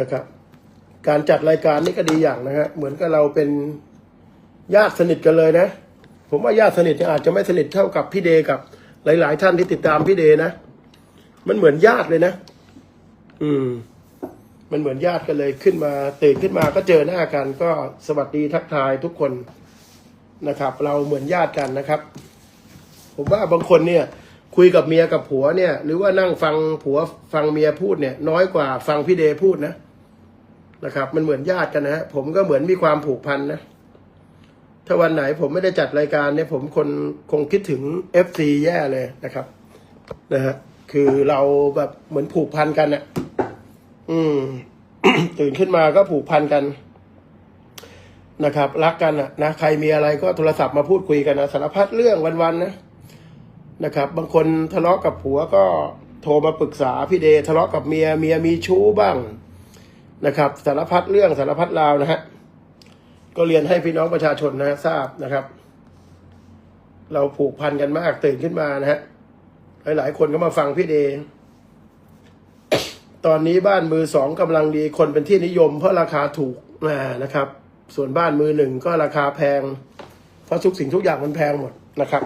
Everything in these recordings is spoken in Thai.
นะครับ การจัดรายการนี่ก็ดีอย่างนะฮะเหมือนกับเราเป็นญาติสนิทกันเลยนะ ผมว่าญาติสนิทเนี่ยอาจจะไม่สนิทเท่ากับพี่เดกับ หลาย ๆ ท่านที่ติดตามพี่เดนะ มันเหมือนญาติเลยนะ อืม มันเหมือนญาติกันเลยขึ้นมาตื่นขึ้นมาก็เจอหน้ากัน ก็สวัสดีทักทายทุกคนนะครับ เราเหมือนญาติกันนะครับ ผมว่าบางคนเนี่ย คุยกับเมียกับผัวเนี่ย หรือว่านั่งฟังผัวฟังเมียพูดเนี่ย น้อยกว่าฟังพี่เดพูดนะ นะครับ มันเหมือนญาติกันนะฮะผมก็เหมือนมีความผูกพันนะ ถ้าวันไหนผมไม่ได้จัดรายการเนี่ย ผมคนคงคิดถึงเอฟซีแย่เลยนะครับนะฮะคือเราแบบเหมือนผูกพันกันอะอืม ตื่นขึ้นมาก็ผูกพันกันนะครับ รักกันอะนะใครมีอะไรก็โทรศัพท์มาพูดคุยกันนะสารพัดเรื่องวันๆนะนะครับ บางคนทะเลาะกับผัวก็โทรมาปรึกษาพี่เดทะเลาะกับเมียเมียมีชู้บ้าง นะครับ สารพัดเรื่องสารพัดราวนะฮะก็เรียนให้พี่น้องประชาชนนะทราบนะครับ เราผูกพันกันมากตื่นขึ้นมานะฮะหลาย ๆ คนก็มาฟังพี่เดตอนนี้บ้านมือสองกำลังดีคนเป็นที่นิยม เพราะราคาถูกนะครับ ส่วนบ้านมือหนึ่งก็ราคาแพง เพราะทุกสิ่งทุกอย่างมันแพงหมดนะครับ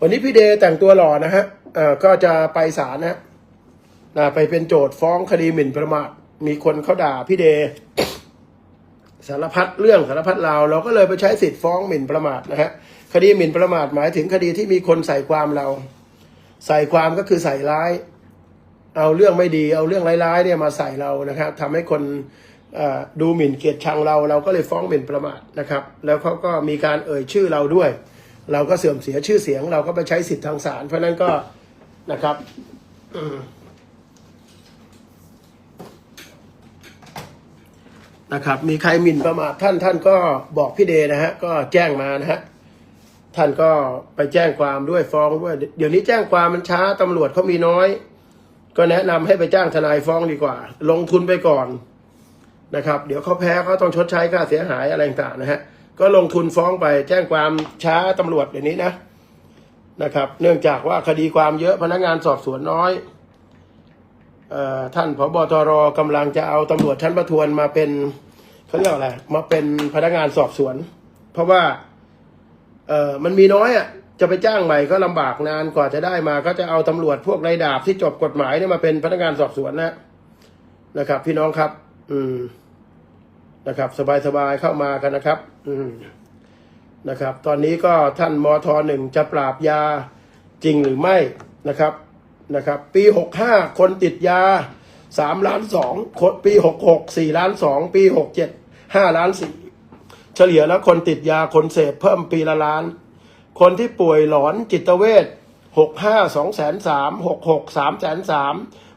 วันนี้พี่เดแต่งตัวหล่อนะฮะก็จะไปศาลนะฮะนะไปเป็นโจทย์ฟ้องคดีหมิ่นประมาท มีคนเขาด่าพี่เดสารพัดเรื่องสารพัดราวเราก็เลยไปใช้สิทธิ์ฟ้องหมิ่นประมาทนะฮะคดีหมิ่นประมาทหมายถึงคดีที่มีคนใส่ความเรา ใส่ความก็คือใส่ร้าย เอาเรื่องไม่ดี เอาเรื่องร้ายๆเนี่ยมาใส่เรานะครับทำให้คนดูหมิ่นเกียรติชังเราเราก็เลยฟ้องหมิ่นประมาทนะครับ แล้วเขาก็มีการเอ่ยชื่อเราด้วย เราก็เสื่อมเสียชื่อเสียง เราก็ไปใช้สิทธิ์ทางศาลเพราะฉะนั้นก็นะครับอืม นะครับ มีใครหมิ่นประมาทท่านท่านก็บอกพี่เดนะฮะก็แจ้งมานะฮะท่านก็ไปแจ้งความด้วยฟ้องด้วยเดี๋ยวนี้แจ้งความมันช้าตำรวจเขามีน้อย ก็แนะนำให้ไปจ้างทนายฟ้องดีกว่า ลงทุนไปก่อนนะครับ เดี๋ยวเขาแพ้เขาต้องชดใช้ค่าเสียหายอะไรต่างๆนะฮะก็ลงทุนฟ้องไปแจ้งความช้าตำรวจเดี๋ยวนี้นะนะครับ เนื่องจากว่าคดีความเยอะพนักงานสอบสวนน้อยออท่านผบตรกำลังจะเอาตำรวจชั้นประทวนมาเป็น เขาเรียกอะไร มาเป็นพนักงานสอบสวน เพราะว่า เออมันมีน้อยอะ จะไปจ้างใหม่ก็ลำบากนานกว่าจะได้มาก็จะเอาตำรวจพวกนายดาบที่จบกฎหมายเนี่ยมาเป็นพนักงานสอบสวนนะนะครับ พี่น้องครับ อืมนะครับ สบายๆเข้ามากันนะครับ อืมนะครับ ตอนนี้ก็ท่านมทหนึ่งจะปราบยาจริงหรือไม่นะครับนะครับ ปีหกห้าคนติดยาสามล้านสองคนปีหกหกสี่ล้านสองปีหกเจ็ด ห้าล้านสี่เฉลี่ยแล้วคนติดยาคนเสพเพิ่มปีละล้าน คนที่ป่วยหลอนจิตเวชหกห้าสองแสนสามหกหกสามแสนสาม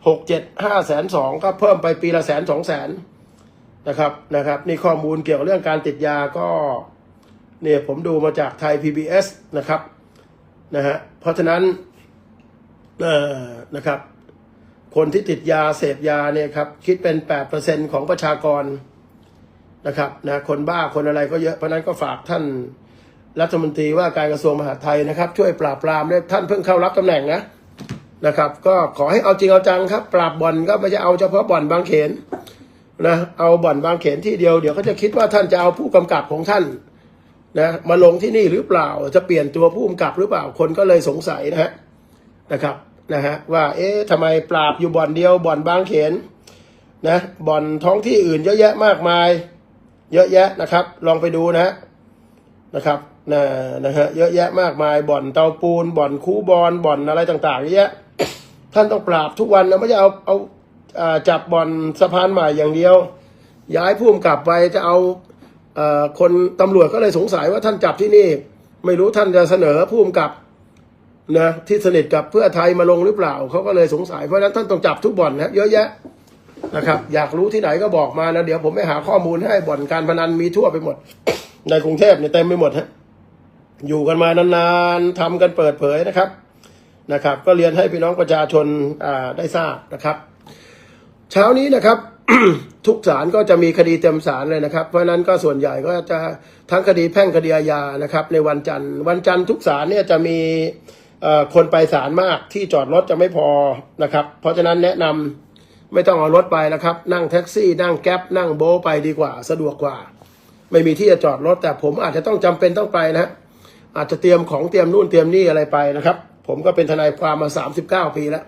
หกเจ็ดห้าแสนสองก็เพิ่มไปปีละแสนสองแสนนะครับนะครับนี่ข้อมูลเกี่ยวกับเรื่องการติดยาก็เนี่ยผมดูมาจากไทย PBS นะครับนะฮะเพราะฉะนั้นเอ่อนะครับ คนที่ติดยาเสพยาเนี่ยครับ คิดเป็น 8%ของประชากร นะครับนะคนบ้าคนอะไรก็เยอะเพราะนั้นก็ฝากท่านรัฐมนตรีว่าการกระทรวงมหาดไทยนะครับ ช่วยปราบปรามด้วยท่านเพิ่งเข้ารับตำแหน่งนะนะครับ ก็ขอให้เอาจริงเอาจังครับ ปราบบ่อนก็ไม่ใช่เอาเฉพาะบ่อนบางเขนนะเอาบ่อนบางเขนที่เดียวเดี๋ยวเขาจะคิดว่าท่านจะเอาผู้กำกับของท่านนะมาลงที่นี่หรือเปล่าจะเปลี่ยนตัวผู้กำกับหรือเปล่าคนก็เลยสงสัยนะฮะนะครับนะฮะว่าเอ๊ะทำไมปราบอยู่บ่อนเดียวบ่อนบางเขนนะบ่อนท้องที่อื่นเยอะแยะมากมาย เยอะแยะนะครับ ลองไปดูนะนะครับนะนะฮะเยอะแยะมากมายบ่อนเตาปูน บ่อนคูบอลบ่อนอะไรต่างๆเยอะแยะท่านต้องปราบทุกวันนะไม่ใช่เอาเอาอ่าจับบ่อนสะพานใหม่อย่างเดียว ย้ายผู้กำกับไปจะเอาเอ่อคนตำรวจก็เลยสงสัยว่าท่านจับที่นี่ ไม่รู้ท่านจะเสนอผู้กำกับนะที่สนิทกับเพื่อไทยมาลงหรือเปล่าเขาก็เลยสงสัยเพราะฉะนั้นท่านต้องจับทุกบ่อนนะเยอะแยะ นะครับอยากรู้ที่ไหนก็บอกมานะเดี๋ยวผมไปหาข้อมูลให้บ่อนการพนันมีทั่วไปหมด ในกรุงเทพเนี่ยเต็มไปหมดฮะอยู่กันมานานๆทำกันเปิดเผยนะครับนะครับ ก็เรียนให้พี่น้องประชาชนาได้ทราบนะครับ เช้านี้นะครับ ทุกศาลก็จะมีคดีเต็มศาลเลยนะครับ เพราะฉะนั้นก็ส่วนใหญ่ก็จะทั้งคดีแพ่งคดีอาญานะครับ ในวันจันทร์วันจันทร์ทุกศาลเนี่ยจะมีคนไปศาลมากที่จอดรถจะไม่พอนะครับ เพราะฉะนั้นแนะนำ ไม่ต้องเอารถไปแล้วครับ นั่งแท็กซี่นั่งแก๊ปนั่งโบไปดีกว่า สะดวกกว่า ไม่มีที่จะจอดรถ แต่ผมอาจจะต้องจำเป็นต้องไปนะฮะอาจจะเตรียมของเตรียมนู่นเตรียมนี่อะไรไปนะครับ ผมก็เป็นทนายความมาสามสิบเก้าปีแล้ว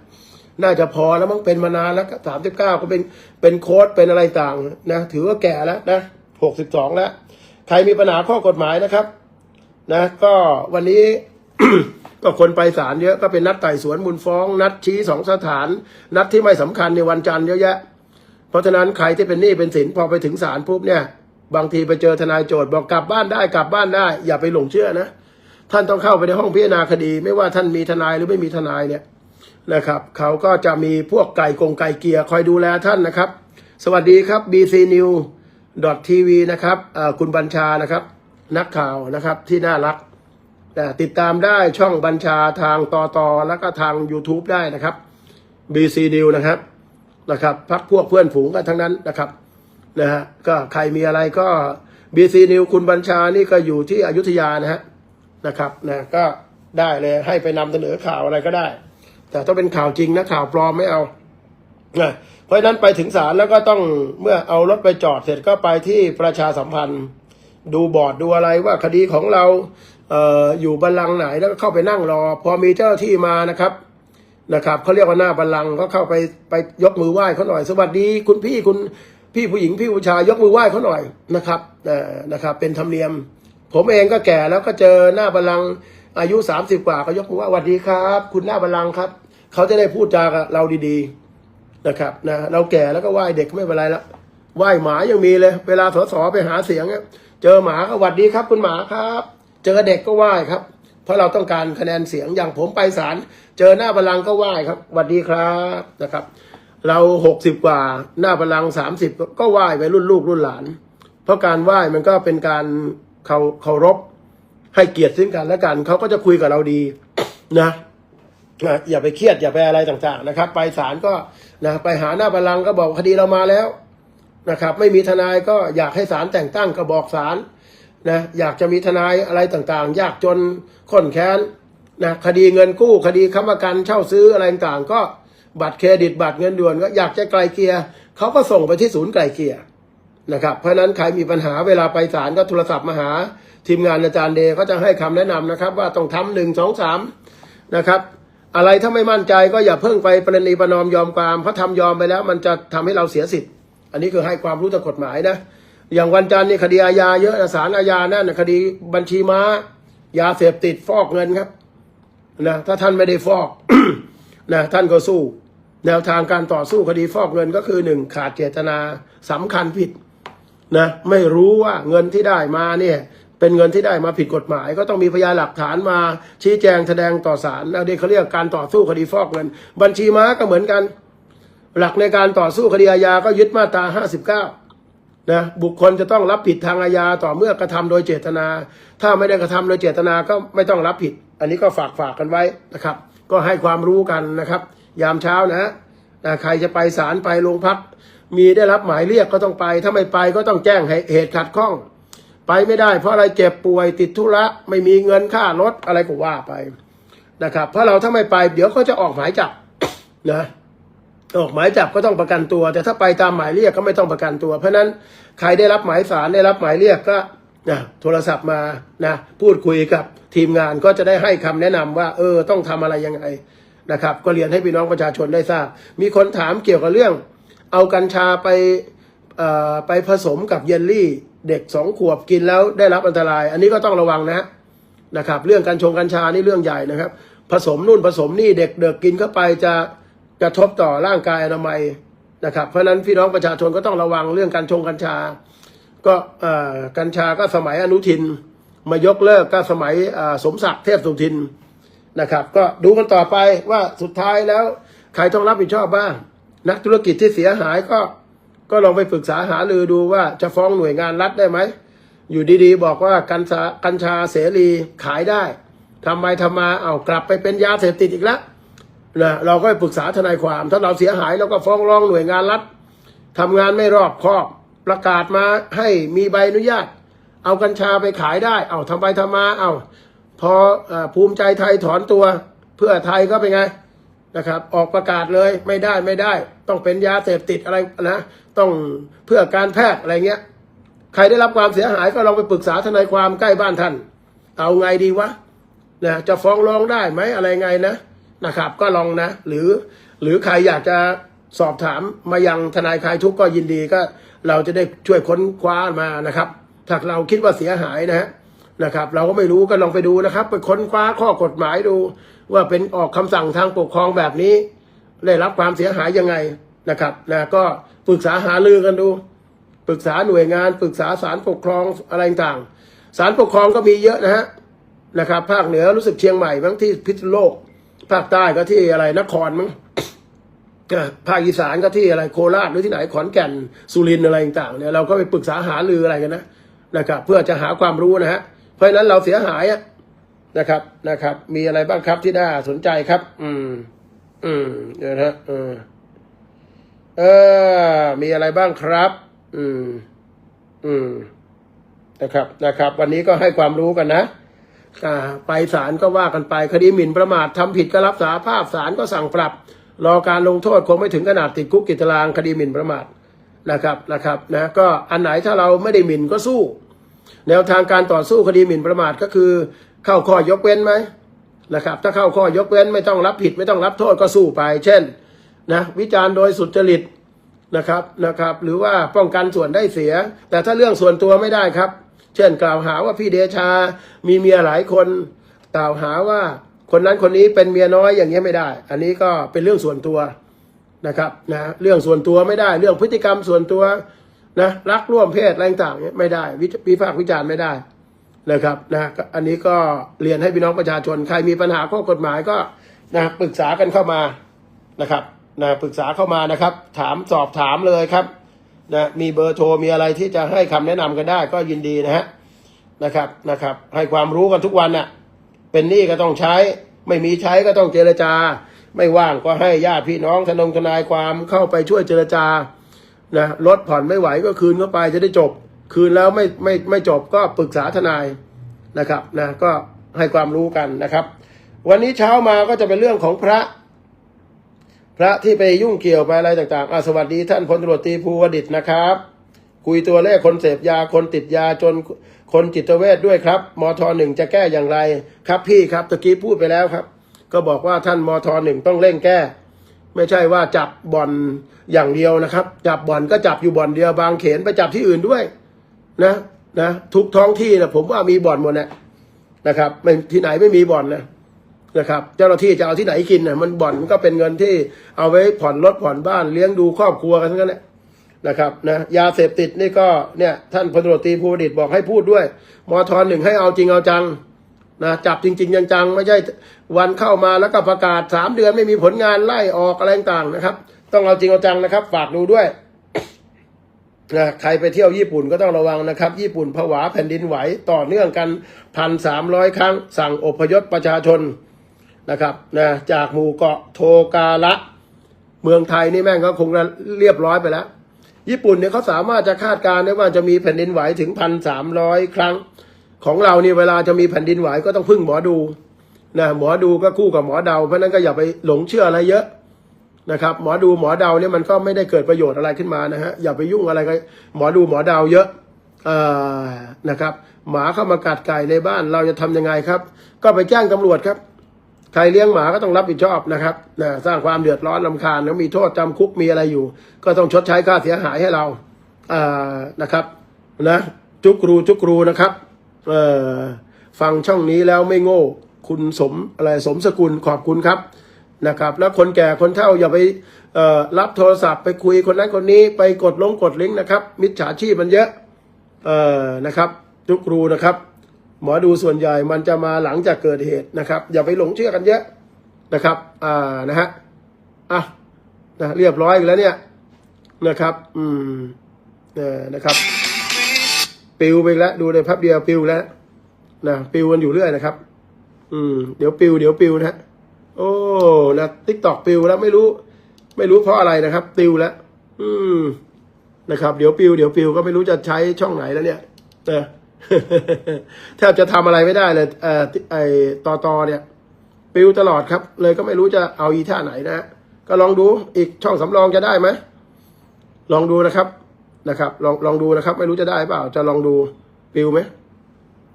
น่าจะพอแล้วมั้งเป็นมานานแล้วสามสิบเก้าก็เป็นเป็นโค้ดเป็นอะไรต่างนะถือว่าแก่แล้วนะหกสิบสองแล้ว ใครมีปัญหาข้อกฎหมายนะครับ นะ ก็วันนี้ ก็คนไปศาลเยอะก็เป็นนัดไต่สวนมูลฟ้อง นัดชี้สองสถาน นัดที่ไม่สำคัญในวันจันทร์เยอะแยะ เพราะฉะนั้นใครที่เป็นหนี้เป็นสินพอไปถึงศาลปุ๊บเนี่ยบางทีไปเจอทนายโจทย์บอกกลับบ้านได้กลับบ้านได้ อย่าไปหลงเชื่อนะ ท่านต้องเข้าไปในห้องพิจารณาคดี ไม่ว่าท่านมีทนายหรือไม่มีทนายเนี่ยนะครับเขาก็จะมีพวกไก่กงไก่เกียร์คอยดูแลท่านนะครับ สวัสดีครับ BC New TV นะครับคุณบัญชานะครับ นักข่าวนะครับที่น่ารัก ต่ติดตามได้ช่องบัญชาทางตอตอแล้วก็ทาง YouTube ได้นะครับ BC New นะครับนะครับพักพวกเพื่อนฝูงกันทั้งนั้นนะครับนะฮะก็ใครมีอะไรก็ BC New คุณบัญชานี่ก็อยู่ที่อยุธยานะฮะนะครับนะก็ได้เลยให้ไปนำเสนอข่าวอะไรก็ได้ แต่ต้องเป็นข่าวจริงนะข่าวปลอมไม่เอานะเพราะนั้นไปถึงศาลแล้วก็ต้องเมื่อเอารถไปจอดเสร็จก็ไปที่ประชาสัมพันธ์ ดูบอร์ดดูอะไรว่าคดีของเรา อยู่บัลลังก์ไหนแล้วก็เข้าไปนั่งรอ พอมีเจ้าที่มานะครับนะครับเขาเรียกว่าหน้าบัลลังก์ก็เข้าไปไปยกมือไหว้เขาหน่อย สวัสดีคุณพี่คุณพี่ผู้หญิงพี่ผู้ชายยกมือไหว้เขาหน่อยนะครับนะครับ เป็นธรรมเนียม ผมเองก็แก่แล้วก็เจอหน้าบัลลังก์อายุสามสิบกว่าก็ยกมือไหว้สวัสดีครับ คุณหน้าบัลลังก์ครับเขาจะได้พูดจากับเราดีๆนะครับนะเราแก่แล้วก็ไหว้เด็กไม่เป็นไรละไหว้หมายังมีเลย เวลาสสไปหาเสียงเนี่ยเจอหมาก็หวัดดีครับ คุณหมาครับ เจอเด็กก็ไหว้ครับ เพราะเราต้องการคะแนนเสียงอย่างผมไปศาลเจอหน้าบัลลังก์ก็ไหว้ครับหวัดดีครับนะครับ เราหกสิบกว่าหน้าบัลลังก์สามสิบก็ไหว้ไปรุ่นลูกรุ่นหลาน เพราะการไหว้มันก็เป็นการเคาเคารพให้เกียรติซึ่งกันและกันเขาก็จะคุยกับเราดีนะนะอย่าไปเครียดอย่าไปอะไรต่างๆนะครับ ไปศาลก็นะไปหาหน้าบัลลังก์ก็บอกคดีเรามาแล้วนะครับ ไม่มีทนายก็อยากให้ศาลแต่งตั้งก็บอกศาล นะอยากจะมีทนายอะไรต่างๆ ยากจนข้นแค้นนะคดีเงินกู้คดีค้ำประกันเช่าซื้ออะไรต่างๆ ก็บัตรเครดิตบัตรเงินด่วนก็อยากจะไกลเกลียเขาก็ส่งไปที่ศูนย์ไกลเกลียนะครับเพราะนั้นใครมีปัญหาเวลาไปศาลก็โทรศัพท์มาหา ทีมงานอาจารย์เดย์ก็จะให้คำแนะนำนะครับ ว่าต้องทำหนึ่งสองสามนะครับอะไรถ้าไม่มั่นใจก็อย่าเพิ่งไปประนีประนอมยอมความเพราะทำยอมไปแล้ว มันจะทำให้เราเสียสิทธิ์ อันนี้คือให้ความรู้ทางกฎหมายนะ อย่างวันจันทร์นี่คดีอาญาเยอะนะศาลอาญานั่นนะคดีบัญชีม้า ยาเสพติดฟอกเงินครับนะถ้าท่านไม่ได้ฟอกนะท่านก็สู้ แนวทางการต่อสู้คดีฟอกเงินก็คือหนึ่งขาดเจตนาสำคัญผิดนะไม่รู้ว่าเงินที่ได้มาเนี่ยเป็นเงินที่ได้มาผิดกฎหมาย ก็ต้องมีพยานหลักฐานมาชี้แจงแสดงต่อศาลแล้วเด็กเขาเรียกการต่อสู้คดีฟอกเงิน บัญชีม้าก็เหมือนกัน หลักในการต่อสู้คดีอาญาก็ยึดมาตรา59 นะบุคคลจะต้องรับผิดทางอาญาต่อเมื่อกระทำโดยเจตนา ถ้าไม่ได้กระทำโดยเจตนาก็ไม่ต้องรับผิด อันนี้ก็ฝากฝากกันไว้นะครับ ก็ให้ความรู้กันนะครับ ยามเช้านะนะใครจะไปศาลไปโรงพัก มีได้รับหมายเรียกก็ต้องไป ถ้าไม่ไปก็ต้องแจ้งเหตุขัดข้อง ไปไม่ได้ เพราะอะไรเจ็บป่วยติดธุระไม่มีเงินค่ารถอะไรก็ว่าไปนะครับ เพราะเราถ้าไม่ไปเดี๋ยวเขาจะออกหมายจับนะ ออกหมายจับก็ต้องประกันตัว แต่ถ้าไปตามหมายเรียกก็ไม่ต้องประกันตัว เพราะฉะนั้นใครได้รับหมายสารได้รับหมายเรียกก็นะโทรศัพท์มานะพูดคุยกับทีมงานก็จะได้ให้คำแนะนำว่า เออต้องทำอะไรยังไงนะครับ ก็เรียนให้พี่น้องประชาชนได้ทราบ มีคนถามเกี่ยวกับเรื่อง เอากัญชาไปเอ่อไปผสมกับเยลลี่ เด็กสองขวบกินแล้วได้รับอันตราย อันนี้ก็ต้องระวังนะนะครับ เรื่องการชงกัญชานี่เรื่องใหญ่นะครับ ผสมนู่นผสมนี่เด็กเด็กกินเข้าไปจะ กระทบต่อร่างกายอนามัยนะครับ เพราะฉะนั้นพี่น้องประชาชนก็ต้องระวังเรื่องการชงกัญชา ก็อ่อกัญชาก็สมัยอนุทิน มายกเลิกก็สมัยสมศักดิ์เทพสุทินนะครับ ก็ดูกันต่อไปว่าสุดท้ายแล้วใครต้องรับผิดชอบบ้าง นักธุรกิจที่เสียหายก็ก็ลองไปปรึกษาหารือดูว่าจะฟ้องหน่วยงานรัฐได้ไหม อยู่ดีๆ บอกว่ากัญชากัญชาเสรีขายได้ทำไมทำมาเอากลับไปเป็นยาเสพติดอีกแล้ว นะเราก็ไปปรึกษาทนายความ ถ้าเราเสียหายเราก็ฟ้องร้องหน่วยงานรัฐทำงานไม่รอบคอบประกาศมาให้มีใบอนุญาต เอากัญชาไปขายได้ เอาทำไปทำมาเอาพอเออภูมิใจไทยถอนตัว เพื่อไทยก็เป็นไงนะครับ ออกประกาศเลยไม่ได้ไม่ได้ ต้องเป็นยาเสพติดอะไรนะ ต้องเพื่อการแพทย์อะไรเงี้ย ใครได้รับความเสียหายก็ลองไปปรึกษาทนายความใกล้บ้านท่าน เอาไงดีวะนะจะฟ้องร้องได้ไหมอะไรไงนะ นะครับ ก็ลองนะ หรือหรือใครอยากจะสอบถามมายังทนายคลายทุกข์ก็ยินดีก็ เราจะได้ช่วยค้นคว้ามานะครับ ถ้าเราคิดว่าเสียหายนะฮะนะครับ เราก็ไม่รู้ก็ลองไปดูนะครับ ไปค้นคว้าข้อกฎหมายดู ว่าเป็นออกคำสั่งทางปกครองแบบนี้ ได้รับความเสียหายยังไงนะครับนะก็ปรึกษาหารือกันดู ปรึกษาหน่วยงาน ปรึกษาศาลปกครองอะไรต่างศาลปกครองก็มีเยอะนะฮะนะครับ ภาคเหนือรู้สึกเชียงใหม่บางที่พิษณุโลก ภาคใต้ก็ที่อะไรนครมั้งภาคอีสานก็ที่อะไรโคราชหรือที่ไหนขอนแก่นสุรินทร์อะไรต่างๆเนี่ยเราก็ไปปรึกษาหารืออะไรกันนะนะครับเพื่อจะหาความรู้นะฮะเพราะฉะนั้นเราเสียหายอะนะครับนะครับ มีอะไรบ้างครับที่น่าสนใจครับ อืม อืมเดี๋ยวนะเออเออ มีอะไรบ้างครับ อืม อืมนะครับนะครับ วันนี้ก็ให้ความรู้กันนะ ไปศาลก็ว่ากันไปคดีหมิ่นประมาททำผิดก็รับสาภาพศาลก็สั่งปรับ รอการลงโทษคงไม่ถึงขนาดติดคุกกิจตารางคดีหมิ่นประมาทนะครับนะครับนะก็อันไหนถ้าเราไม่ได้หมิ่นก็สู้ แนวทางการต่อสู้คดีหมิ่นประมาทก็คือ เข้าข้อยกเว้นไหมนะครับ ถ้าเข้าข้อยกเว้นไม่ต้องรับผิดไม่ต้องรับโทษก็สู้ไป เช่นนะวิจารณ์โดยสุจริตนะครับนะครับ หรือว่าป้องกันส่วนได้เสีย แต่ถ้าเรื่องส่วนตัวไม่ได้ครับ เช่นกล่าวหาว่าพี่เดชา มีเมียหลายคน กล่าวหาว่าคนนั้นคนนี้เป็นเมียน้อยอย่างนี้ยไม่ได้ อันนี้ก็เป็นเรื่องส่วนตัวนะครับนะเรื่องส่วนตัวไม่ได้ เรื่องพฤติกรรมส่วนตัวนะรักร่วมเพศอะไรต่างๆเนี่ยไม่ได้วิวิพากษ์วิจารณ์ไม่ได้นะครับนะอันนี้ก็เรียนให้พี่น้องประชาชน ใครมีปัญหาข้อกฎหมายก็นะปรึกษากันเข้ามานะครับนะปรึกษาเข้ามานะครับ ถามสอบถามเลยครับ นะมีเบอร์โทรมีอะไรที่จะให้คำแนะนำกันได้ ก็ยินดีนะฮะนะครับนะครับ ให้ความรู้กันทุกวันน่ะเป็นหนี้ก็ต้องใช้ ไม่มีใช้ก็ต้องเจรจา ไม่ว่างก็ให้ญาติพี่น้องทนงทนายความเข้าไปช่วยเจรจานะลดผ่อนไม่ไหวก็คืนเข้าไปจะได้จบ คืนแล้วไม่ไม่ไม่จบก็ปรึกษาทนายนะครับนะก็ให้ความรู้กันนะครับ วันนี้เช้ามาก็จะเป็นเรื่องของพระ พระที่ไปยุ่งเกี่ยวไปอะไรต่างๆอะสวัสดีท่านพลตำรวจตีภูวดิษฐ์นะครับ คุยตัวเลขคนเสพยาคนติดยาจนคนจิตเวชด้วยครับมทหนึ่งจะแก้อย่างไรครับพี่ครับตะกี้พูดไปแล้วครับ ก็บอกว่าท่านมทหนึ่งต้องเร่งแก้ ไม่ใช่ว่าจับบ่อนอย่างเดียวนะครับ จับบ่อนก็จับอยู่บ่อนเดียวบางเขนไปจับที่อื่นด้วย นะนะทุกท้องที่นะผมว่ามีบ่อนหมดนะนะครับไม่ที่ไหนไม่มีบ่อนนะ นะครับเจ้าหน้าที่จะเอาที่ไหนกินเนะมันบ่อนมันก็เป็นเงินที่เอาไว้ผ่อนรถผ่อนบ้านเลี้ยงดูครอบครัวกันทั้งนั้นแหละนะครับนะยาเสพติดนี่ก็เนี่ยท่านพลตรวจตรีภูดิษฐ์บอกให้พูดด้วยมทหนึ่งให้เอาจริงเอาจังนะจับจริง ๆ จังๆไม่ใช่วันเข้ามาแล้วก็ประกาศสามเดือนไม่มีผลงานไล่ออกอะไรต่างๆนะครับ ต้องเอาจริงเอาจังนะครับ ฝากดูด้วยนะใครไปเที่ยวญี่ปุ่นก็ต้องระวังนะครับ ญี่ปุ่นผวาแผ่นดินไหวต่อเนื่องกันพันสามร้อยครั้งสั่งอพยพประชาชน นะครับนะจากหมู่เกาะโทการะเมืองไทยนี่แม่งก็คงเรียบร้อยไปแล้ว ญี่ปุ่นเนี่ยเขาสามารถจะคาดการณ์ได้ว่าจะมีแผ่นดินไหวถึงพันสามร้อยครั้ง ของเรานี่เวลาจะมีแผ่นดินไหวก็ต้องพึ่งหมอดูนะหมอดูก็คู่กับหมอเดาเพราะนั้นก็อย่าไปหลงเชื่ออะไรเยอะนะครับหมอดูหมอเดาเนี่ยมันก็ไม่ได้เกิดประโยชน์อะไรขึ้นมานะฮะอย่าไปยุ่งอะไรกับหมอดูหมอเดาเยอะเอ่อนะครับ หมาเข้ามากัดไก่ในบ้านเราจะทำยังไงครับ ก็ไปแจ้งตำรวจครับ ใครเลี้ยงหมาก็ต้องรับผิดชอบนะครับนะสร้างความเดือดร้อนลำคาญแล้วมีโทษจำคุกมีอะไรอยู่ ก็ต้องชดใช้ค่าเสียหายให้เราอ่านะครับนะจุกรูจุกรูนะครับเอ่อฟังช่องนี้แล้วไม่โง่ คุณสมอะไรสมสกุลขอบคุณครับนะครับ แล้วคนแก่คนเฒ่าอย่าไปรับโทรศัพท์ไปคุยคนนั้นคนนี้ไปกดลงกดลิงก์นะครับ มิจฉาชีพมันเยอะเอ่อนะครับจุกรูนะครับ หมอดูส่วนใหญ่มันจะมาหลังจากเกิดเหตุนะครับ อย่าไปหลงเชื่อกันเยอะนะครับ อ่านะฮะอะนะเรียบร้อยอีกแล้วเนี่ยนะครับ อืมเออนะครับ ปิวไปแล้วดูเลยพับเดียวปิวแล้วนะปิวกันอยู่เรื่อยนะครับ อืม เดี๋ยวปิวเดี๋ยวปิวนะฮะโอ้นะทิกตอกปิวแล้วไม่รู้ ไม่รู้เพราะอะไรนะครับ ปิวแล้ว อืมนะครับ เดี๋ยวปิวเดี๋ยวปิวก็ไม่รู้จะใช้ช่องไหนแล้วเนี่ยเออ แทบจะทำอะไรไม่ได้เลยเอ่อไอตอตอเนี่ย ปิวตลอดครับ เลยก็ไม่รู้จะเอาอีท่าไหนนะฮะก็ลองดูอีกช่องสำรองจะได้ไหมลองดูนะครับนะครับลองลองดูนะครับ ไม่รู้จะได้เปล่า จะลองดูปิวไหม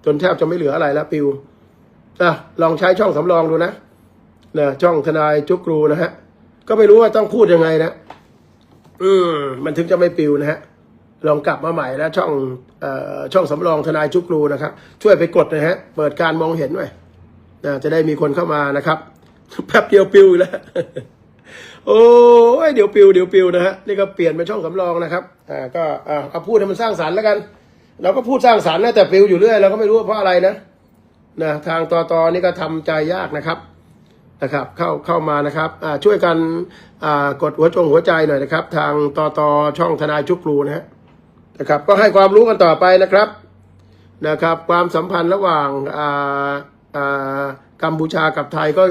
จนแทบจะไม่เหลืออะไรแล้วปิวอะลองใช้ช่องสำรองดูนะนะช่องทนายจุกรูนะฮะ ก็ไม่รู้ว่าต้องพูดยังไงนะ อืมมันถึงจะไม่ปิวนะฮะ ลองกลับมาใหม่นะช่องอช่องสำรองทนายจุกรูนะครับ ช่วยไปกดนะฮะ เปิดการมองเห็นหน่อยนะจะได้มีคนเข้ามานะครับแป๊บเดียวปิวอีกแล้ว โอ้ยเดี๋ยวปิวเดี๋ยวปิวนะฮะนี่ก็เปลี่ยนเป็นช่องสำรองนะครับอ่าก็อ่าเอาพูดให้มันสร้างสรรค์แล้วกัน เราก็พูดสร้างสรรค์นะแต่ปิวอยู่เรื่อยเราก็ไม่รู้ว่าเพราะอะไรนะนะทางตอตอนี่ก็ทำใจยากนะครับนะครับเข้าเข้ามานะครับอ่าช่วยกันอ่ากดหัวจงหัวใจหน่อยนะครับ ทางตอตอช่องทนายจุกรูนะฮะ นะครับ ก็ให้ความรู้กันต่อไปนะครับนะครับ ความสัมพันธ์ระหว่างอ่าอ่ากัมพูชากับไทยก็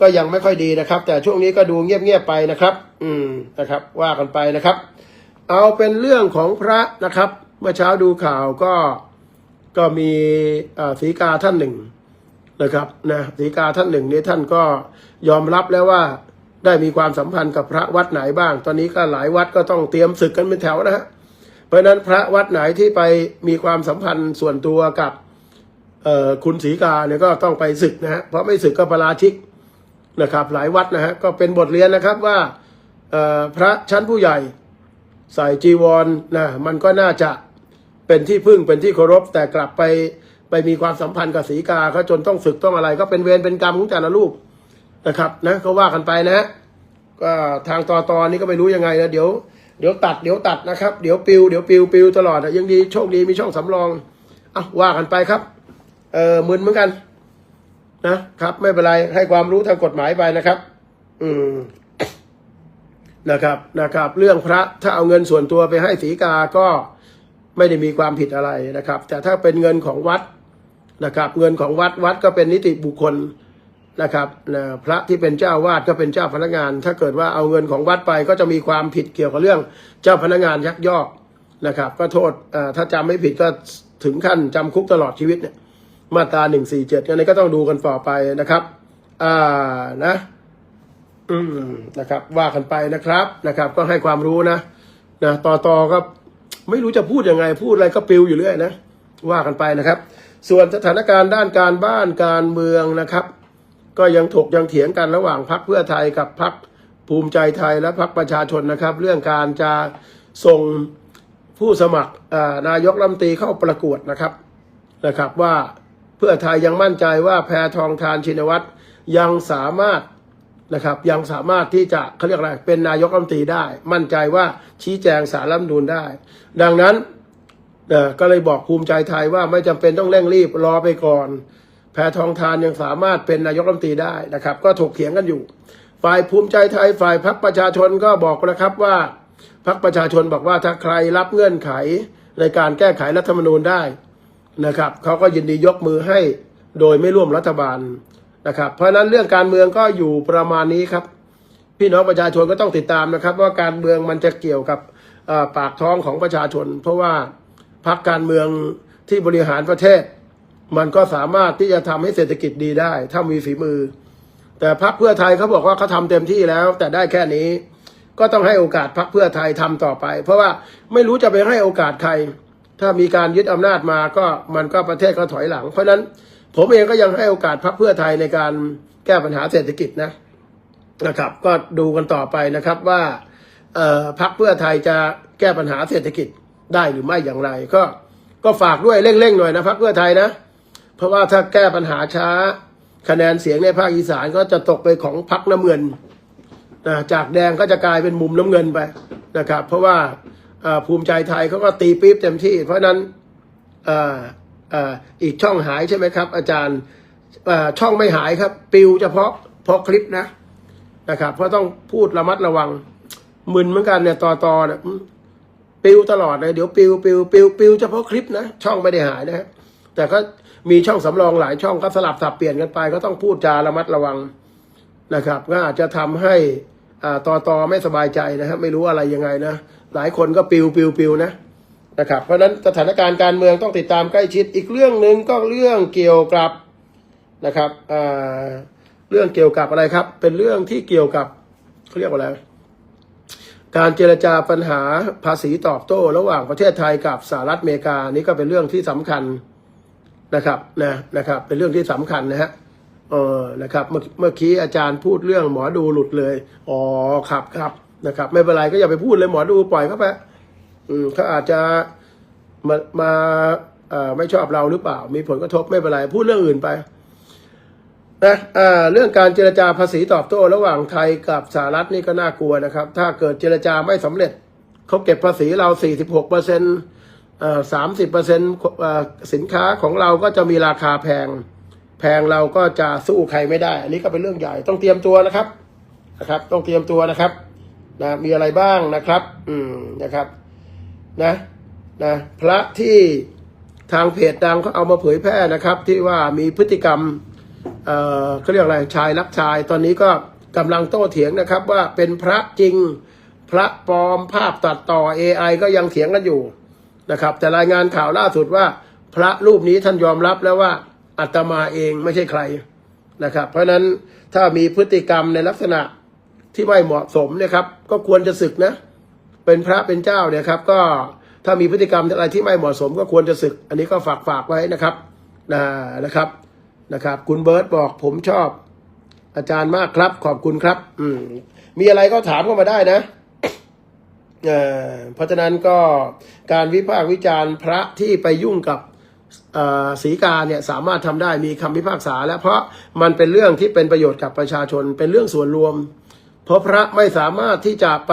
ก็ยังไม่ค่อยดีนะครับ แต่ช่วงนี้ก็ดูเงียบๆไปนะครับ อืมนะครับว่ากันไปนะครับ เอาเป็นเรื่องของพระนะครับ เมื่อเช้าดูข่าวก็ก็มีศรีกาท่านหนึ่งนะครับนะศรีกาท่านหนึ่งนี้ท่านก็ยอมรับแล้วว่าได้มีความสัมพันธ์กับพระวัดไหนบ้าง ตอนนี้ก็หลายวัดก็ต้องเตรียมศึกกันเป็นแถวนะฮะ เพราะนั้นพระวัดไหนที่ไปมีความสัมพันธ์ส่วนตัวกับคุณศรีกาเนี่ยก็ต้องไปศึกนะฮะเพราะไม่ศึกก็ประราชิกนะครับ หลายวัดนะฮะก็เป็นบทเรียนนะครับว่าพระชั้นผู้ใหญ่ใส่จีวรนะมันก็น่าจะเป็นที่พึ่งเป็นที่เคารพแต่กลับไปไปมีความสัมพันธ์กับสีกาเขาจนต้องศึกต้องอะไร ก็เป็นเวรเป็นกรรมของแต่ละลูกนะครับนะก็ว่ากันไปนะฮะก็ทางตอตอนนี้ก็ไม่รู้ยังไงนะเดี๋ยว เดี๋ยวตัดเดี๋ยวตัดนะครับเดี๋ยวปิวเดี๋ยวปิวปิวตลอดอะยังดีโชคดีมีช่องสำรองอะว่ากันไปครับ เออมึนเหมือนกัน นะครับ ไม่เป็นไรให้ความรู้ทางกฎหมายไปนะครับ อืมนะครับนะครับ เรื่องพระถ้าเอาเงินส่วนตัวไปให้สีกาก็ไม่ได้มีความผิดอะไรนะครับ แต่ถ้าเป็นเงินของวัดนะครับ เงินของวัดวัดก็เป็นนิติบุคคล นะครับนะพระที่เป็นเจ้าวาดก็เป็นเจ้าพนักงาน ถ้าเกิดว่าเอาเงินของวัดไปก็จะมีความผิดเกี่ยวกับเรื่อง เจ้าพนักงานยักยอกนะครับ ก็โทษถ้าจำไม่ผิดก็ถึงขั้นจำคุกตลอดชีวิตเนี่ยมาตราหนึ่งสี่เจ็ดอันนี้ก็ต้องดูกันต่อไปนะครับอ่านะอืมนะครับว่ากันไปนะครับนะครับ ก็ให้ความรู้นะนะต่อต่อก็ไม่รู้จะพูดยังไงพูดอะไรก็ปิวอยู่เรื่อยนะว่ากันไปนะครับ ส่วนสถานการณ์ด้านการบ้านการเมืองนะครับ ก็ยังถกยังเถียงกันระหว่างพรรคเพื่อไทยกับพรรคภูมิใจไทยและพรรคประชาชนนะครับ เรื่องการจะส่งผู้สมัครนายกรัฐมนตรีเข้าประกวดนะครับนะครับว่าเพื่อไทยยังมั่นใจว่าแพทองทานชินวัตรยังสามารถนะครับยังสามารถที่จะเขาเรียกอะไรเป็นนายกรัฐมนตรีได้ มั่นใจว่าชี้แจงสารรัฐธรรมนูญได้ ดังนั้นก็เลยบอกภูมิใจไทยว่าไม่จำเป็นต้องเร่งรีบรอไปก่อน แพทองทานยังสามารถเป็นนายกรัฐมนตรีได้นะครับ ก็ถกเถียงกันอยู่ ฝ่ายภูมิใจไทยฝ่ายพรรคประชาชนก็บอกนะครับว่าพรรคประชาชนบอกว่าถ้าใครรับเงื่อนไขในการแก้ไขรัฐธรรมนูญได้นะครับเขาก็ยินดียกมือให้โดยไม่ร่วมรัฐบาลนะครับ เพราะนั้นเรื่องการเมืองก็อยู่ประมาณนี้ครับ พี่น้องประชาชนก็ต้องติดตามนะครับ ว่าการเมืองมันจะเกี่ยวกับปากท้องของประชาชน เพราะว่าพรรคการเมืองที่บริหารประเทศ มันก็สามารถที่จะทำให้เศรษฐกิจดีได้ ถ้ามีฝีมือ แต่พรรคเพื่อไทยเขาบอกว่าเขาทำเต็มที่แล้ว แต่ได้แค่นี้ ก็ต้องให้โอกาสพรรคเพื่อไทยทำต่อไป เพราะว่าไม่รู้จะไปให้โอกาสใคร ถ้ามีการยึดอำนาจมาก็มันก็ประเทศก็ถอยหลัง เพราะฉะนั้นผมเองก็ยังให้โอกาสพรรคเพื่อไทยในการแก้ปัญหาเศรษฐกิจนะนะครับ ก็ดูกันต่อไปนะครับว่าพรรคเพื่อไทยจะแก้ปัญหาเศรษฐกิจได้หรือไม่อย่างไร ก็ก็ฝากด้วยเร่งๆหน่อยนะพรรคเพื่อไทยนะ เพราะว่าถ้าแก้ปัญหาช้าคะแนนเสียงในภาคอีสานก็จะตกไปของพรรคน้ำเงินนะจากแดงก็จะกลายเป็นมุมน้ำเงินไปนะครับ เพราะว่าภูมิใจไทยเขาก็ตีปี๊บเต็มที่ เพราะนั้นออีกช่องหายใช่ไหมครับ อาจารย์ช่องไม่หายครับปิวเฉพาะเพราะคลิปนะนะครับเพราะต้องพูดระมัดระวังมึนเหมือนกันเนี่ยต่อต่อเนี่ยปิวตลอดเลยเดี๋ยวปิวปิวปิวปิวเฉพาะคลิปนะ ช่องไม่ได้หายนะฮะแต่ก็ มีช่องสำรองหลายช่องก็สลับสับเปลี่ยนกันไป ก็ต้องพูดจาระมัดระวังนะครับก็อาจจะทำให้ต่อต่อไม่สบายใจนะครับไม่รู้อะไรยังไงนะหลายคนก็ปิวปิวปิวนะนะครับเพราะฉะนั้นสถานการณ์การเมืองต้องติดตามใกล้ชิดอีกเรื่องหนึ่งก็เรื่องเกี่ยวกับนะครับเรื่องเกี่ยวกับอะไรครับ เป็นเรื่องที่เกี่ยวกับเขาเรียกว่าอะไรการเจรจาปัญหาภาษีตอบโต้ ระหว่างประเทศไทยกับสหรัฐอเมริกานี่ก็เป็นเรื่องที่สำคัญ นะครับนะนะครับ เป็นเรื่องที่สำคัญนะฮะเออนะครับเมื่อเมื่อกี้อาจารย์พูดเรื่องหมอดูหลุดเลยอ๋อครับครับนะครับ ไม่เป็นไรก็อย่าไปพูดเลยหมอดูปล่อยเขาไปอืมเขาอาจจะมามาเอ่อไม่ชอบเราหรือเปล่า มีผลกระทบไม่เป็นไร พูดเรื่องอื่นไปนะอ่าเรื่องการเจรจาภาษีตอบโต้ระหว่างไทยกับสหรัฐนี่ก็น่ากลัวนะครับ ถ้าเกิดเจรจาไม่สำเร็จเขาเก็บภาษีเรา 46เปอร์เซ็นต์ สามสิบเปอร์เซ็นต์สินค้าของเราก็จะมีราคาแพง แพงเราก็จะสู้ใครไม่ได้ อันนี้ก็เป็นเรื่องใหญ่ต้องเตรียมตัวนะครับนะครับ ต้องเตรียมตัวนะครับนะมีอะไรบ้างนะครับ อืมนะครับนะนะพระที่ทางเพจดังเขาเอามาเผยแพร่นะครับ ที่ว่ามีพฤติกรรมเอ่อเขาเรียกอะไรชายรักชาย ตอนนี้ก็กำลังโต้เถียงนะครับ ว่าเป็นพระจริง พระปลอมภาพตัดต่อ AI ก็ยังเถียงกันอยู่ นะครับ แต่รายงานข่าวล่าสุดว่า พระรูปนี้ท่านยอมรับแล้วว่าอาตมาเองไม่ใช่ใครนะครับ เพราะฉะนั้นถ้ามีพฤติกรรมในลักษณะที่ไม่เหมาะสมนี่ยครับ ก็ควรจะศึกนะ เป็นพระเป็นเจ้าเนี่ยครับก็ถ้ามีพฤติกรรมอะไรที่ไม่เหมาะสม ก็ควรจะศึก อันนี้ก็ฝากฝากไว้นะครับนะนะครับนะครับ คุณเบิร์ตบอกผมชอบ อาจารย์มากครับ ขอบคุณครับ อืมมีอะไรก็ถามเข้ามาได้นะ เพราะฉะนั้นก็การวิพากษ์วิจารณ์พระที่ไปยุ่งกับศรีกาเนี่ยสามารถทำได้มีคำพิพากษา แล้วเพราะมันเป็นเรื่องที่เป็นประโยชน์กับประชาชนเป็นเรื่องส่วนรวม เพราะพระไม่สามารถที่จะไป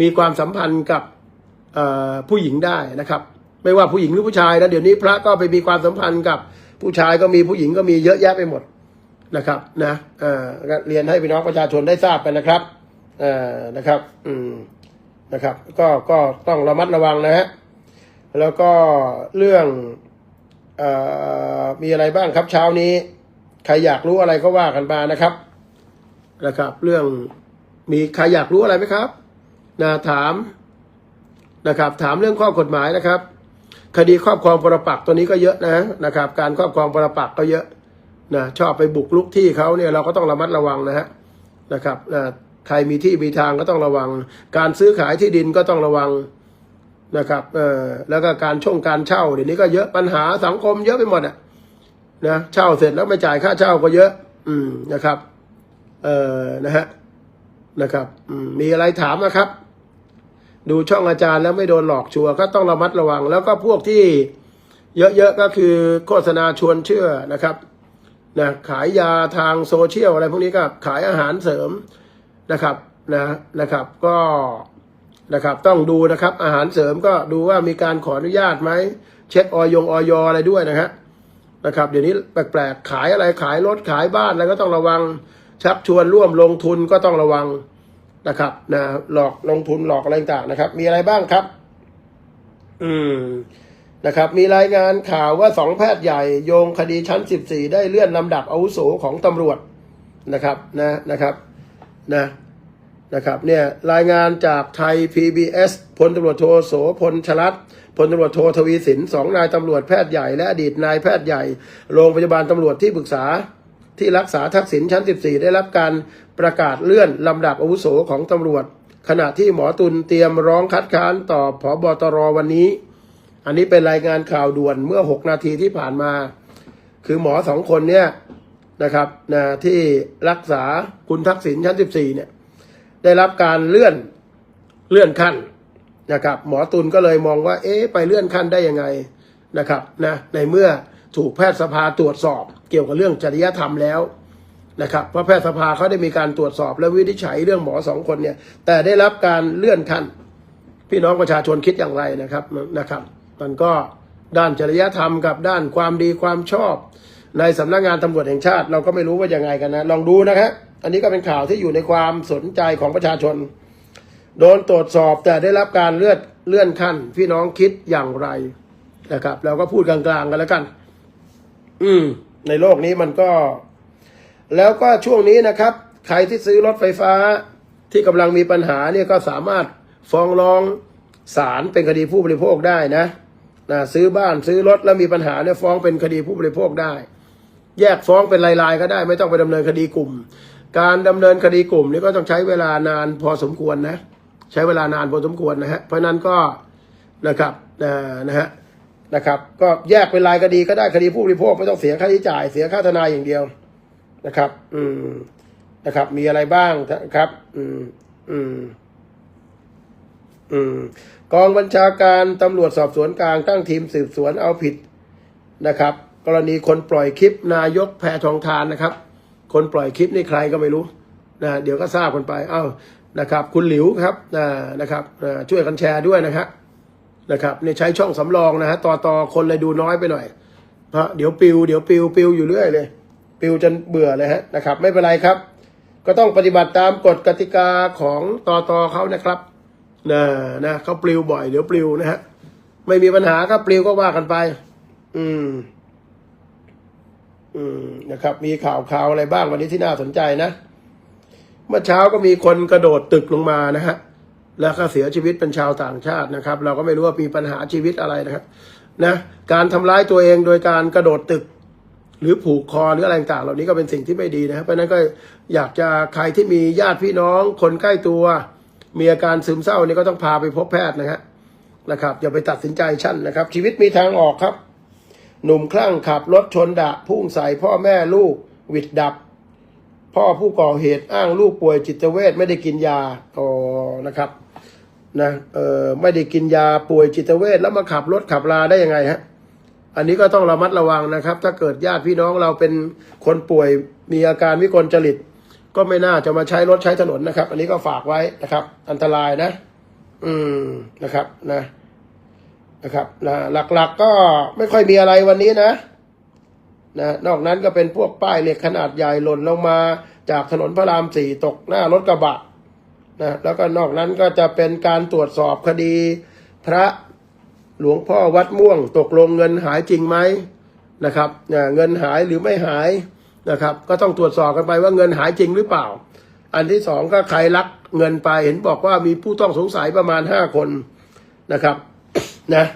มีความสัมพันธ์กับผู้หญิงได้นะครับ ไม่ว่าผู้หญิงหรือผู้ชายนะเดี๋ยวนี้พระก็ไปมีความสัมพันธ์กับผู้ชายก็มีผู้หญิงก็มีเยอะแยะไปหมดนะครับนะเออเรียนให้พี่น้องประชาชนได้ทราบกันนะครับเอ่อนะครับ อืม นะครับ ก็ก็ต้องระมัดระวังนะฮะแล้วก็เรื่องอมีอะไรบ้างครับเช้านี้ ใครอยากรู้อะไรก็ว่ากันมานะครับนะครับ เรื่องมีใครอยากรู้อะไรไหมครับนะถามนะครับ ถามเรื่องข้อกฎหมายนะครับ คดีครอบครองปรปักตัวนี้ก็เยอะนะนะครับ การครอบครองปรปักก็เยอะนะชอบไปบุกลุกที่เขาเนี่ยเราก็ต้องระมัดระวังนะฮะนะครับนะ ใครมีที่มีทางก็ต้องระวัง การซื้อขายที่ดินก็ต้องระวังนะครับเออแล้วก็การช่วงการเช่าเดี๋ยวนี้ก็เยอะปัญหาสังคมเยอะไปหมดอะนะเช่าเสร็จแล้วไม่จ่ายค่าเช่าก็เยอะ อืมนะครับ เออนะฮะนะครับอืมมีอะไรถามนะครับ ดูช่องอาจารย์แล้วไม่โดนหลอกชัวร์ก็ต้องระมัดระวัง แล้วก็พวกที่เยอะๆก็คือโฆษณาชวนเชื่อนะครับนะขายยาทางโซเชียลอะไรพวกนี้ก็ขายอาหารเสริม นะครับนะนะครับก็นะครับต้องดูนะครับ อาหารเสริมก็ดูว่ามีการขออนุญาตไหมเช็คออยงออยอะไรด้วยนะฮะนะครับ เดี๋ยวนี้แปลกๆขายอะไรขายรถขายบ้านอะไรก็ต้องระวังชักชวนร่วมลงทุนก็ต้องระวังนะครับนะหลอกลงทุนหลอกอะไรต่างๆนะครับ มีอะไรบ้างครับ อืมนะครับ มีรายงานข่าวว่าสองแพทย์ใหญ่โยงคดีชั้น14ได้เลื่อนลำดับอาวุโสของตำรวจนะครับ นะนะครับ นะนะครับเนี่ยรายงานจากไทย PBS พลตำรวจโทโสพลชลัดพลตำรวจโททวีสินสองนายตำรวจแพทย์ใหญ่และอดีตนายแพทย์ใหญ่ โรงพยาบาลตำรวจที่ปรึกษาที่รักษาทักษิณชั้น 14 ได้รับการประกาศเลื่อนลำดับอาวุโสของตำรวจ ขณะที่หมอตุลเตรียมร้องคัดค้านต่อผอบตรวันนี้ อันนี้เป็นรายงานข่าวด่วนเมื่อ 6 นาทีที่ผ่านมา คือหมอสองคนเนี่ย นะครับนะที่รักษาคุณทักษิณชั้น 14 เนี่ย ได้รับการเลื่อนเลื่อนขั้นนะครับ หมอตุลก็เลยมองว่า เอ๊ะไปเลื่อนขั้นได้ยังไงนะครับนะในเมื่อถูกแพทยสภาตรวจสอบ เกี่ยวกับเรื่องจริยธรรมแล้วนะครับเพราะแพทยสภาเขาได้มีการตรวจสอบและวินิจฉัยเรื่องหมอสองคนเนี่ย แต่ได้รับการเลื่อนขั้นพี่น้องประชาชนคิดอย่างไรนะครับนะครับ มันก็ด้านจริยธรรมกับด้านความดีความชอบ ในสำนักงานตำรวจแห่งชาติ เราก็ไม่รู้ว่ายังไงกันนะ ลองดูนะครับอันนี้ก็เป็นข่าวที่อยู่ในความสนใจของประชาชน โดนตรวจสอบแต่ได้รับการเลื่อนเลื่อนขั้น พี่น้องคิดอย่างไรนะครับ เราก็พูดกลางๆกันแล้วกัน อืม ในโลกนี้มันก็ แล้วก็ช่วงนี้นะครับ ใครที่ซื้อรถไฟฟ้าที่กำลังมีปัญหาเนี่ยก็สามารถฟ้องร้องศาลเป็นคดีผู้บริโภคได้นะนะซื้อบ้านซื้อรถแล้วมีปัญหาเนี่ยฟ้องเป็นคดีผู้บริโภคได้ แยกฟ้องเป็นรายๆก็ได้ ไม่ต้องไปดำเนินคดีกลุ่ม การดำเนินคดีกลุ่มนี่ก็ต้องใช้เวลานานพอสมควรนะ ใช้เวลานานพอสมควรนะฮะเพราะนั้นก็นะครับอ่านะฮะนะครับ ก็แยกเป็นรายคดีก็ได้คดีผู้บริโภคไม่ต้องเสียค่าใช้จ่ายเสียค่าทนายอย่างเดียวนะครับ อืมนะครับ มีอะไรบ้างครับ อืม อืม อืม กองบัญชาการตำรวจสอบสวนกลางตั้งทีมสืบสวนเอาผิดนะครับ กรณีคนปล่อยคลิป นายกแพทองทานนะครับ คนปล่อยคลิปนี่ใครก็ไม่รู้นะเดี๋ยวก็ทราบกันไปเอ้านะครับ คุณหลิวครับอ่านะครับช่วยกันแชร์ด้วยนะครับนะครับนี่ใช้ช่องสำรองนะฮะต่อต่อคนเลยดูน้อยไปหน่อยเพราะเดี๋ยวปิวเดี๋ยวปิวปิวอยู่เรื่อยเลยปิวจนเบื่อเลยฮะนะครับ ไม่เป็นไรครับ ก็ต้องปฏิบัติตามกฎกติกาของต่อตอเขานะครับนะนะเขาปลิวบ่อยเดี๋ยวปลิวนะฮะไม่มีปัญหาก็ปลิวก็ว่ากันไป อืม อืมนะครับ มีข่าวข่าวอะไรบ้างวันนี้ที่น่าสนใจนะ เมื่อเช้าก็มีคนกระโดดตึกลงมานะฮะ แล้วก็เสียชีวิตเป็นชาวต่างชาตินะครับ เราก็ไม่รู้ว่ามีปัญหาชีวิตอะไรนะครับนะการทำร้ายตัวเองโดยการกระโดดตึก หรือผูกคอหรืออะไรต่างเหล่านี้ก็เป็นสิ่งที่ไม่ดีนะครับ เพราะฉะนั้นก็อยากจะใครที่มีญาติพี่น้อง คนใกล้ตัว มีอาการซึมเศร้านี่ก็ต้องพาไปพบแพทย์นะฮะนะครับอย่าไปตัดสินใจชั่นนะครับ ชีวิตมีทางออกครับ หนุ่มคลั่งขับรถชนดะ พุ่งใส่พ่อแม่ลูกวิดดับ พ่อผู้ก่อเหตุอ้างลูกป่วยจิตเวชไม่ได้กินยาอ๋อนะครับนะเออไม่ได้กินยาป่วยจิตเวชแล้วมาขับรถขับลาได้ยังไงฮะอันนี้ก็ต้องระมัดระวังนะครับ ถ้าเกิดญาติพี่น้องเราเป็นคนป่วยมีอาการวิกลจริต ก็ไม่น่าจะมาใช้รถใช้ถนนนะครับ อันนี้ก็ฝากไว้นะครับ อันตรายนะ อืมนะครับนะ นะครับนะหลักๆก็ไม่ค่อยมีอะไรวันนี้นะนะนอกนั้นก็เป็นพวกป้ายเหล็กขนาดใหญ่หล่นลงมาจากถนนพระรามสี่ตกหน้ารถกระบะนะแล้วก็นอกนั้นก็จะเป็นการตรวจสอบคดี พระหลวงพ่อวัดม่วงตกลงเงินหายจริงไหมนะครับเนี่ยเงินหายหรือไม่หายนะครับ ก็ต้องตรวจสอบกันไปว่าเงินหายจริงหรือเปล่า อันที่สองก็ใครลักเงินไปเห็นบอกว่ามีผู้ต้องสงสัยประมาณห้าคนนะครับ นะ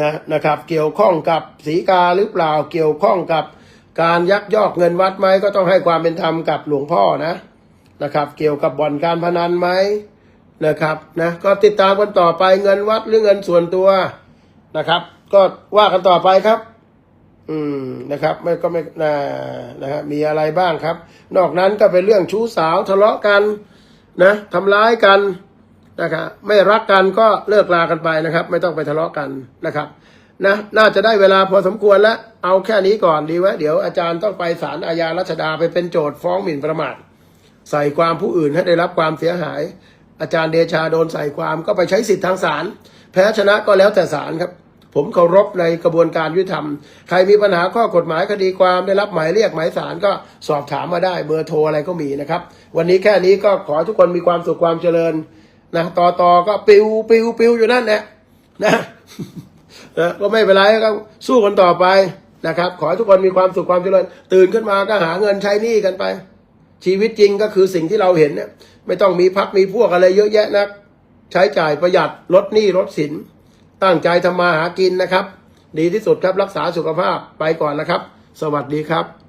นะนะครับ เกี่ยวข้องกับสีกาหรือเปล่าเกี่ยวข้องกับการยักยอกเงินวัดไหมก็ต้องให้ความเป็นธรรมกับหลวงพ่อนะนะครับ เกี่ยวกับบ่อนการพนันไหมนะครับนะก็ติดตามกันต่อไปเงินวัดหรือเงินส่วนตัวนะครับ ก็ว่ากันต่อไปครับ อืมนะครับ ไม่ก็ไม่นะนะฮะมีอะไรบ้างครับ นอกนั้นก็เป็นเรื่องชู้สาวทะเลาะกันนะทำร้ายกัน นะครับไม่รักกันก็เลิกลากันไปนะครับ ไม่ต้องไปทะเลาะกันนะครับนะน่าจะได้เวลาพอสมควรแล้ว เอาแค่นี้ก่อนดีไว้เดี๋ยวอาจารย์ต้องไปศาลอาญารัชดาไปเป็นโจทย์ฟ้องหมิ่นประมาทใส่ความผู้อื่นให้ได้รับความเสียหาย อาจารย์เดชาโดนใส่ความก็ไปใช้สิทธิ์ทางศาลแพ้ชนะก็แล้วแต่ศาลครับ ผมเคารพในกระบวนการยุติธรรม ใครมีปัญหาข้อกฎหมายคดีความได้รับหมายเรียกหมายศาลก็สอบถามมาได้เบอร์โทรอะไรก็มีนะครับ วันนี้แค่นี้ก็ขอทุกคนมีความสุขความเจริญ นะต่อต่อก็ปิวปิวปิวอยู่นั่นแหละนะนะก็ไม่เป็นไรก็สู้กันต่อไปนะครับ ขอให้ทุกคนมีความสุขความเจริญ ตื่นขึ้นมาก็หาเงินใช้หนี้กันไป ชีวิตจริงก็คือสิ่งที่เราเห็นเนี่ย ไม่ต้องมีพักมีพวกอะไรเยอะแยะนะใช้จ่ายประหยัดลดหนี้ลดสิน ตั้งใจทำมาหากินนะครับ ดีที่สุดครับรักษาสุขภาพไปก่อนนะครับ สวัสดีครับ